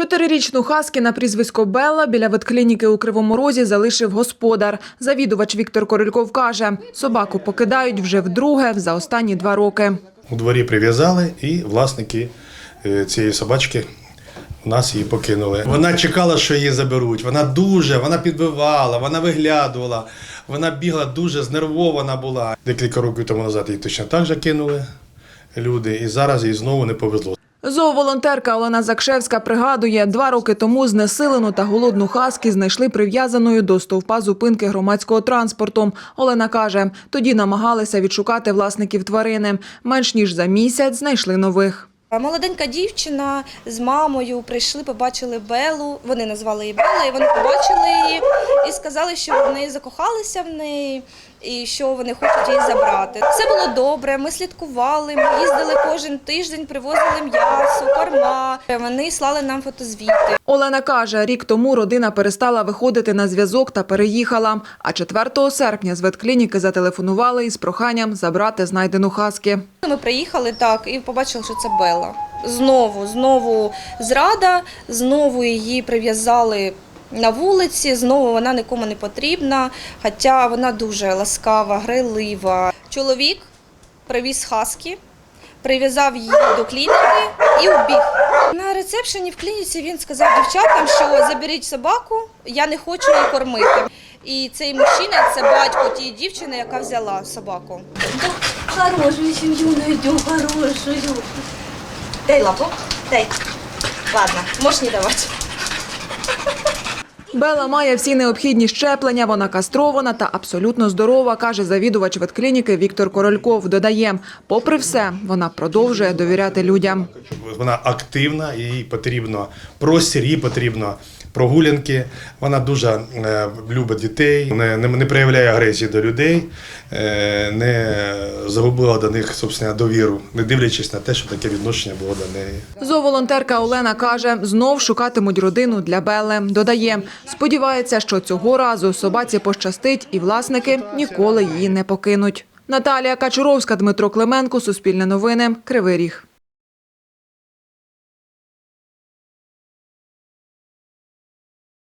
Чотирирічну хаскі на прізвисько Белла біля ветклініки у Кривому Розі залишив господар. Завідувач Віктор Корольков каже, собаку покидають вже вдруге за останні два роки. У дворі прив'язали, і власники е, цієї собачки у нас її покинули. Вона чекала, що її заберуть. Вона дуже, вона підбивала, вона виглядувала, вона бігла дуже знервована була. Декілька років тому назад її точно так же кинули люди, і зараз їй знову не повезло. Зооволонтерка Олена Закшевська пригадує, два роки тому знесилену та голодну хаски знайшли прив'язаною до стовпа зупинки громадського транспорту. Олена каже, тоді намагалися відшукати власників тварини. Менш ніж за місяць знайшли нових. Молоденька дівчина з мамою прийшли, побачили Белу. Вони назвали її Бела, і вони побачили її і сказали, що вони закохалися в неї і що вони хочуть її забрати. Все було добре. Ми слідкували. Ми їздили кожен тиждень, привозили м'ясо, корма. Вони слали нам фотозвіти. Олена каже, рік тому родина перестала виходити на зв'язок та переїхала. А 4 серпня з ветклініки зателефонували із проханням забрати знайдену хаскі. Ми приїхали так і побачили, що це Белла. Знову, знову зрада, знову її прив'язали на вулиці, знову вона нікому не потрібна, хоча вона дуже ласкава, грайлива. Чоловік привіз хаски, прив'язав її до клініки і вбіг. На рецепшені в клініці він сказав дівчатам, що заберіть собаку, я не хочу її кормити. І цей мужчина це батько тієї дівчини, яка взяла собаку. Хорошую сім'ю найдем, хорошую. Дай лапу. Дай. Ладно, можеш не давать. Бела має всі необхідні щеплення, вона кастрована та абсолютно здорова, каже завідувач ветклініки Віктор Корольков. Додає, попри все, вона продовжує довіряти людям. Вона активна, їй потрібно простір, їй потрібно прогулянки. Вона дуже е, любить дітей, не, не, проявляє агресії до людей, е, не загубила до них собственно, довіру, не дивлячись на те, що таке відношення було до неї. Зооволонтерка Олена каже, знов шукатимуть родину для Белли. Додає, сподівається, що цього разу собаці пощастить і власники ніколи її не покинуть. Наталія Качуровська, Дмитро Клименко, Суспільне новини, Кривий Ріг.